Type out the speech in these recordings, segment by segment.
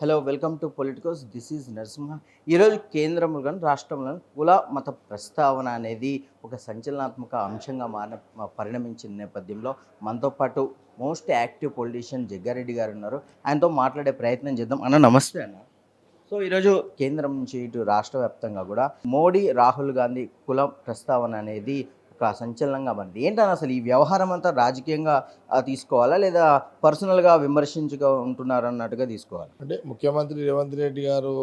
Hello welcome to Politicos this is Narasimha ఈరోజు కేంద్రంలో కానీ రాష్ట్రంలో కుల మత ప్రస్తావన అనేది ఒక సంచలనాత్మక అంశంగా మారిన పరిణమించిన నేపథ్యంలో మనతో పాటు మోస్ట్ యాక్టివ్ పొలిటీషియన్ జగ్గారెడ్డి గారు ఉన్నారు. ఆయనతో మాట్లాడే ప్రయత్నం చేద్దాం. అన్న నమస్తే అన్న. సో ఈరోజు కేంద్రం నుంచి ఇటు రాష్ట్ర వ్యాప్తంగా కూడా మోడీ రాహుల్ గాంధీ కుల ప్రస్తావన అనేది సంచలనంగా మారింది ఏంటని అసలు ఈ వ్యవహారం అంతా రాజకీయంగా తీసుకోవాలా లేదా పర్సనల్గా విమర్శించుగా ఉంటున్నారు అన్నట్టుగా తీసుకోవాలి? అంటే ముఖ్యమంత్రి రేవంత్ రెడ్డి గారు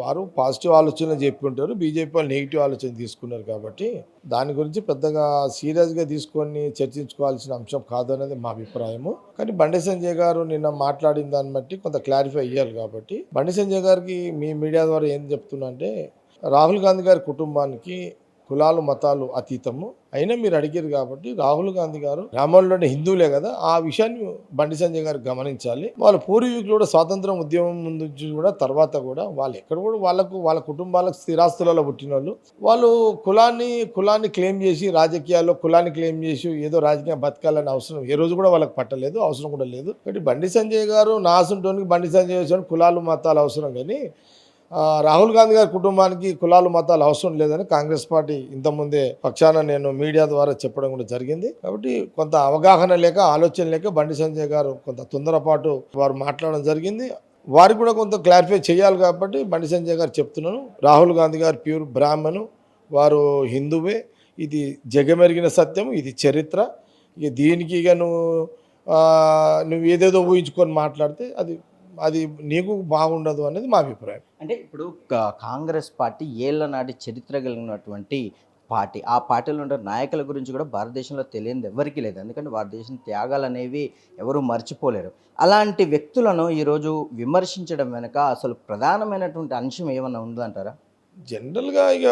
వారు పాజిటివ్ ఆలోచన చెప్పుకుంటారు బీజేపీ వాళ్ళు నెగిటివ్ ఆలోచన తీసుకున్నారు కాబట్టి దాని గురించి పెద్దగా సీరియస్గా తీసుకొని చర్చించుకోవాల్సిన అంశం కాదు అనేది మా అభిప్రాయము. కానీ బండి సంజయ్ గారు నిన్న మాట్లాడిన దాన్ని బట్టి కొంత క్లారిఫై అయ్యాలి కాబట్టి బండి సంజయ్ గారికి మీ మీడియా ద్వారా ఏం చెప్తున్నా అంటే రాహుల్ గాంధీ గారి కుటుంబానికి కులాలు మతాలు అతీతము. అయినా మీరు అడిగారు కాబట్టి రాహుల్ గాంధీ గారు గ్రామంలోనే హిందువులే కదా ఆ విషయాన్ని బండి సంజయ్ గారు గమనించాలి. వాళ్ళ పూర్వీకులు కూడా స్వాతంత్రం ఉద్యమం ముందు నుంచి కూడా తర్వాత కూడా వాళ్ళు ఎక్కడ కూడా వాళ్ళకు వాళ్ళ కుటుంబాలకు స్థిరాస్తులలో పుట్టిన వాళ్ళు వాళ్ళు కులాన్ని కులాన్ని క్లెయిమ్ చేసి రాజకీయాల్లో కులాన్ని క్లెయిమ్ చేసి ఏదో రాజకీయ బతకాలని అవసరం ఏ రోజు కూడా వాళ్ళకి పట్టలేదు అవసరం కూడా లేదు. కాబట్టి బండి సంజయ్ గారు నాసంటోనికి బండి సంజయ్ కులాలు మతాలు అవసరం కానీ రాహుల్ గాంధీ గారి కుటుంబానికి కులాలు మతాలు అవసరం లేదని కాంగ్రెస్ పార్టీ ఇంతకుముందే పక్షాన నేను మీడియా ద్వారా చెప్పడం కూడా జరిగింది. కాబట్టి కొంత అవగాహన లేక ఆలోచన లేక బండి సంజయ్ గారు కొంత తొందరపాటు వారు మాట్లాడడం జరిగింది. వారికి కూడా కొంత క్లారిఫై చేయాలి కాబట్టి బండి సంజయ్ గారు చెప్తున్నాను. రాహుల్ గాంధీ గారు ప్యూర్ బ్రాహ్మణు వారు హిందువే. ఇది జగమెరిగిన సత్యం ఇది చరిత్ర. ఇక దీనికి ఇక నువ్వు నువ్వు ఏదేదో ఊహించుకొని మాట్లాడితే అది అది నీకు బాగుండదు అనేది మా అభిప్రాయం. అంటే ఇప్పుడు కాంగ్రెస్ పార్టీ ఏళ్ళ నాటి చరిత్ర కలిగినటువంటి పార్టీ. ఆ పార్టీలో ఉండే నాయకుల గురించి కూడా భారతదేశంలో తెలియనిది ఎవరికీ లేదు. ఎందుకంటే భారతదేశం త్యాగాలు అనేవి ఎవరు మర్చిపోలేరు. అలాంటి వ్యక్తులను ఈరోజు విమర్శించడం వెనుక అసలు ప్రధానమైనటువంటి అంశం ఏమన్నా ఉందంటారా జనరల్గా ఇక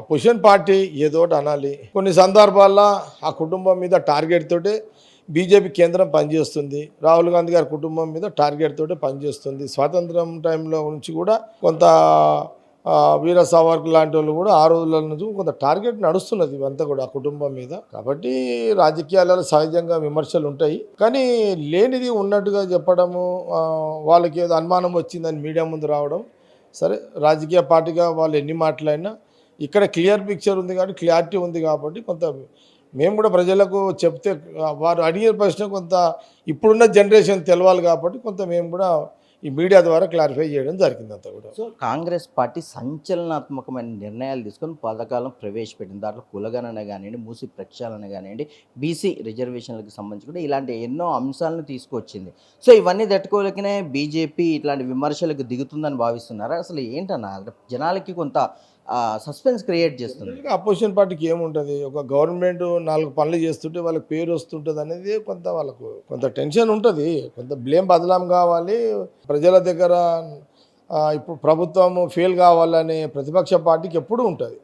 అపోజిషన్ పార్టీ ఏదో ఒకటి అనాలి. కొన్ని సందర్భాల్లో ఆ కుటుంబం మీద టార్గెట్ తోటే బీజేపీ కేంద్రం పనిచేస్తుంది. రాహుల్ గాంధీ గారి కుటుంబం మీద టార్గెట్ తోటి పనిచేస్తుంది. స్వాతంత్రం టైంలో నుంచి కూడా కొంత వీర సావర్కర్ లాంటి వాళ్ళు కూడా ఆ రోజుల నుంచి కొంత టార్గెట్ నడుస్తున్నది ఇవంతా కూడా ఆ కుటుంబం మీద. కాబట్టి రాజకీయాలలో సహజంగా విమర్శలు ఉంటాయి. కానీ లేనిది ఉన్నట్టుగా చెప్పడము వాళ్ళకి ఏదో అనుమానం వచ్చిందని మీడియా ముందు రావడం సరే రాజకీయ పార్టీగా వాళ్ళు ఎన్ని మాట్లాడినా ఇక్కడ క్లియర్ పిక్చర్ ఉంది కాబట్టి క్లారిటీ ఉంది కాబట్టి కొంత మేము కూడా ప్రజలకు చెప్తే వారు అడిగే ప్రశ్న కొంత ఇప్పుడున్న జనరేషన్ తెలవాలి కాబట్టి కొంత మేము కూడా ఈ మీడియా ద్వారా క్లారిఫై చేయడం జరిగింది అంతా కూడా. సో కాంగ్రెస్ పార్టీ సంచలనాత్మకమైన నిర్ణయాలు తీసుకొని పథకాలను ప్రవేశపెట్టింది దాంట్లో కులగణన కానివ్వండి మూసి ప్రక్షాళన కానివ్వండి బీసీ రిజర్వేషన్లకు సంబంధించి కూడా ఇలాంటి ఎన్నో అంశాలను తీసుకొచ్చింది. సో ఇవన్నీ తట్టుకోలేకనే బీజేపీ ఇట్లాంటి విమర్శలకు దిగుతుందని భావిస్తున్నారా? అసలు ఏంటన్నా? జనాలకి కొంత సస్పెన్స్ క్రియేట్ చేస్తుంది. అపోజిషన్ పార్టీకి ఏముంటుంది? ఒక గవర్నమెంట్ నాలుగు పనులు చేస్తుంటే వాళ్ళకి పేరు వస్తుంటుంది అనేది కొంత వాళ్ళకు కొంత టెన్షన్ ఉంటుంది. కొంత బ్లేమ్ బదలాం కావాలి. ప్రజల దగ్గర ఇప్పుడు ప్రభుత్వం ఫెయిల్ కావాలనే ప్రతిపక్ష పార్టీకి ఎప్పుడూ ఉంటుంది.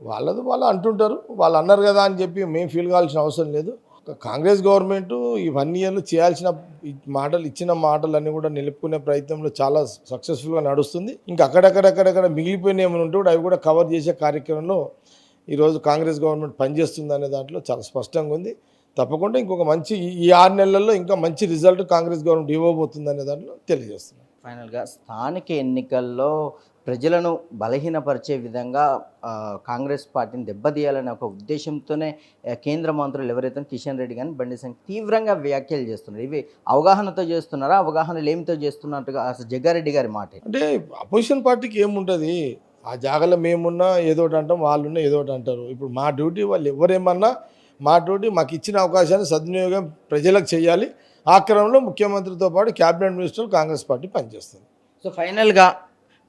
వాళ్ళది వాళ్ళు అంటుంటారు. వాళ్ళు అన్నారు కదా అని చెప్పి మేము ఫీల్ కావాల్సిన అవసరం లేదు. కాంగ్రెస్ గవర్నమెంట్ ఈ వన్ ఇయర్లో చేయాల్సిన మాటలు ఇచ్చిన మాటలన్నీ కూడా నిలుపుకునే ప్రయత్నంలో చాలా సక్సెస్ఫుల్గా నడుస్తుంది. ఇంకా అక్కడక్కడక్కడక్కడ మిగిలిపోయిన ఏమైనా ఉంటే కూడా అవి కూడా కవర్ చేసే కార్యక్రమంలో ఈరోజు కాంగ్రెస్ గవర్నమెంట్ పనిచేస్తుంది అనే దాంట్లో చాలా స్పష్టంగా ఉంది. తప్పకుండా ఇంకొక మంచి ఈ- ఆరు నెలల్లో ఇంకా మంచి రిజల్ట్ కాంగ్రెస్ గవర్నమెంట్ ఇవ్వబోతుంది అనే దాంట్లో తెలియజేస్తుంది ఫైనల్గా స్థానిక ఎన్నికల్లో ప్రజలను బలహీనపరిచే విధంగా కాంగ్రెస్ పార్టీని దెబ్బతీయాలనే ఒక ఉద్దేశంతోనే కేంద్ర మంత్రులు ఎవరైతే కిషన్ రెడ్డి కానీ బండి సంఘ్ తీవ్రంగా వ్యాఖ్యలు చేస్తున్నారు. ఇవి అవగాహనతో చేస్తున్నారా? అవగాహన లేమితో చేస్తున్నట్టుగా అసలు జగ్గారెడ్డి గారి మాట అంటే అపోజిషన్ పార్టీకి ఏముంటుంది? ఆ జాగాలో మేమున్నా ఏదో ఒకటి అంటాం వాళ్ళున్నా ఏదో ఒకటి అంటారు. ఇప్పుడు మా డ్యూటీ వాళ్ళు ఎవరేమన్నా మా డ్యూటీ మాకు ఇచ్చిన అవకాశాన్ని సద్వినియోగం ప్రజలకు చేయాలి. ఆ క్రమంలో ముఖ్యమంత్రితో పాటు క్యాబినెట్ మినిస్టర్ కాంగ్రెస్ పార్టీ పనిచేస్తుంది. సో ఫైనల్గా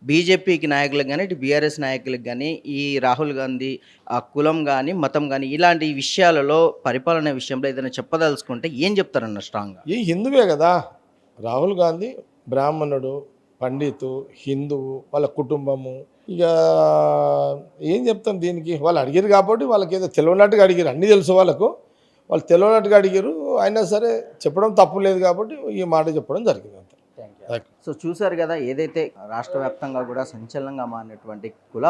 బీజేపీకి నాయకులకు కానీ ఇటు బీఆర్ఎస్ నాయకులకు కానీ ఈ రాహుల్ గాంధీ ఆ కులం కానీ మతం కానీ ఇలాంటి విషయాలలో పరిపాలన విషయంలో ఏదైనా చెప్పదలుచుకుంటే ఏం చెప్తారన్న స్ట్రాంగ్గా? ఈ హిందువే కదా. రాహుల్ గాంధీ బ్రాహ్మణుడు పండితు హిందువు వాళ్ళ కుటుంబము. ఇక ఏం చెప్తాం దీనికి? వాళ్ళు అడిగారు కాబట్టి వాళ్ళకి ఏదో తెలియనట్టుగా అడిగారు అన్నీ తెలుసు వాళ్ళకు. వాళ్ళు తెలియనట్టుగా అడిగారు. అయినా సరే చెప్పడం తప్పు లేదు కాబట్టి ఈ మాట చెప్పడం జరిగింది అంత. థ్యాంక్ యూ సో చూశారు కదా ఏదైతే రాష్ట్ర వ్యాప్తంగా కూడా సంచలనంగా మారినటువంటి కుల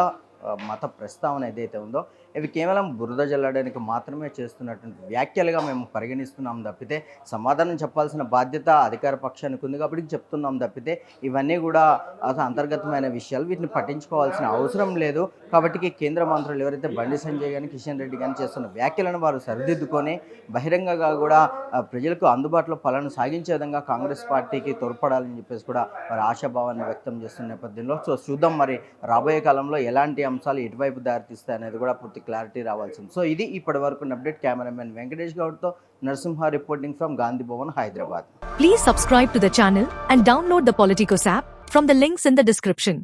మత ప్రస్తావన ఏదైతే ఉందో ఇవి కేవలం బురద జల్లడానికి మాత్రమే చేస్తున్నటువంటి వ్యాఖ్యలుగా మేము పరిగణిస్తున్నాం తప్పితే సమాధానం చెప్పాల్సిన బాధ్యత అధికార పక్షానికి ఉంది కాబట్టి చెప్తున్నాం తప్పితే ఇవన్నీ కూడా అంతర్గతమైన విషయాలు వీటిని పట్టించుకోవాల్సిన అవసరం లేదు. కాబట్టి కేంద్ర మంత్రులు ఎవరైతే బండి సంజయ్ కానీ కిషన్ రెడ్డి కానీ చేస్తున్న వ్యాఖ్యలను వారు సరిదిద్దుకొని బహిరంగంగా కూడా ప్రజలకు అందుబాటులో పలను సాగించే విధంగా కాంగ్రెస్ పార్టీకి తోడ్పడాలని చెప్పేసి కూడా వారి ఆశాభావాన్ని వ్యక్తం చేస్తున్న నేపథ్యంలో సో చూద్దాం మరి రాబోయే కాలంలో ఎలాంటి అంశాలు ఎటువైపు దారితీస్తాయి అనేది కూడా పూర్తి క్లారిటీ రావాల్సింది సో ఇది ఇప్పటి వరకు update cameraman Venkatesh గౌడ్తో Narasimha reporting from Gandhi Bhavan Hyderabad Please subscribe to the channel and download the Politicos app from the links in the description.